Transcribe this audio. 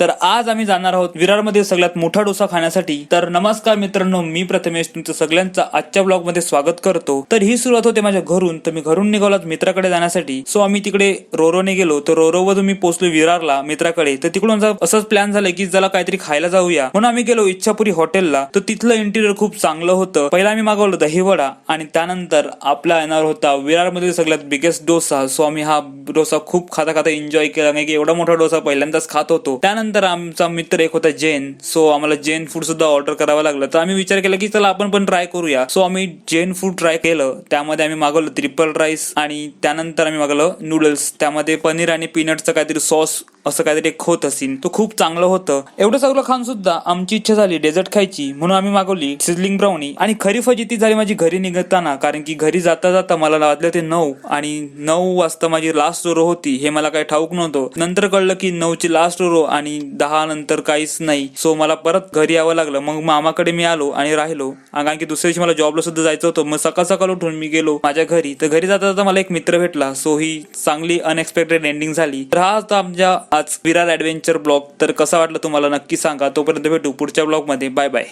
तर आज आम्ही जाणार आहोत विरारमध्ये सगळ्यात मोठा डोसा खाण्यासाठी. तर नमस्कार मित्रांनो मी प्रथमेश. तुमचं सगळ्यांचं आजच्या ब्लॉगमध्ये स्वागत करतो. तर ही सुरुवात होते माझ्या घरून. तर मी घरून निघालो मित्राकडे जाण्यासाठी. सो आम्ही तिकडे रोरोने गेलो. तर रोरोवरून मी पोहोचलो विरारला मित्राकडे. तर तिकडून असंच प्लॅन झालं की जरा काहीतरी खायला जाऊया. म्हणून आम्ही गेलो इच्छापुरी हॉटेलला. तर तिथलं इंटिरियर खूप चांगलं होतं. पहिला आम्ही मागवलं दहीवडा. आणि त्यानंतर आपला येणार होता विरारमध्ये सगळ्यात बिगेस्ट डोसा. सो आम्ही हा डोसा खूप खाता खाता एन्जॉय केला. नाही की एवढा मोठा डोसा पहिल्यांदाच खात होतो. त्यानंतर आमचा मित्र एक होता जैन. सो आम्हाला जैन फूड सुद्धा ऑर्डर करावं लागलं. तर आम्ही विचार केला की चला आपण पण ट्राय करूया. सो आम्ही जैन फूड ट्राय केलं. त्यामध्ये आम्ही मागवलं ट्रिपल राईस आणि त्यानंतर आम्ही मागवलं नूडल्स त्यामध्ये पनीर आणि पीनटचं काहीतरी सॉस असं काहीतरी एक होत असेल तो खूप चांगलं होतं. एवढं सगळं खाऊन सुद्धा आमची इच्छा झाली डेझर्ट खायची म्हणून आम्ही मागवली सिझलिंग ब्राउनी आणि खरी फजिती झाली माझी घरी निघताना कारण की घरी जाता जाता मला वाजले ते नऊ आणि नऊ वाजता माझी लास्ट रोरो होती हे मला काही ठाऊक नव्हतं. नंतर कळलं की नऊची लास्ट रोरो आणि दहा नंतर काहीच नाही. सो मला परत घरी यावं लागलं. मग मामाकडे मी आलो आणि राहिलो. कारण की दुसऱ्या दिवशी मला जॉबला सुद्धा जायचं होतं. मग सकाळ सकाळ उठून मी गेलो माझ्या घरी. तर घरी जाता जाता मला एक मित्र भेटला. सो ही चांगली अनएक्सपेक्टेड एंडिंग झाली. तर हा आमच्या आज विरार ॲडव्हेंचर ब्लॉग तर कसा वाटलं तुम्हाला? नक्की सांगा. तोपर्यंत भेटू पुढच्या ब्लॉगमध्ये. Bye bye.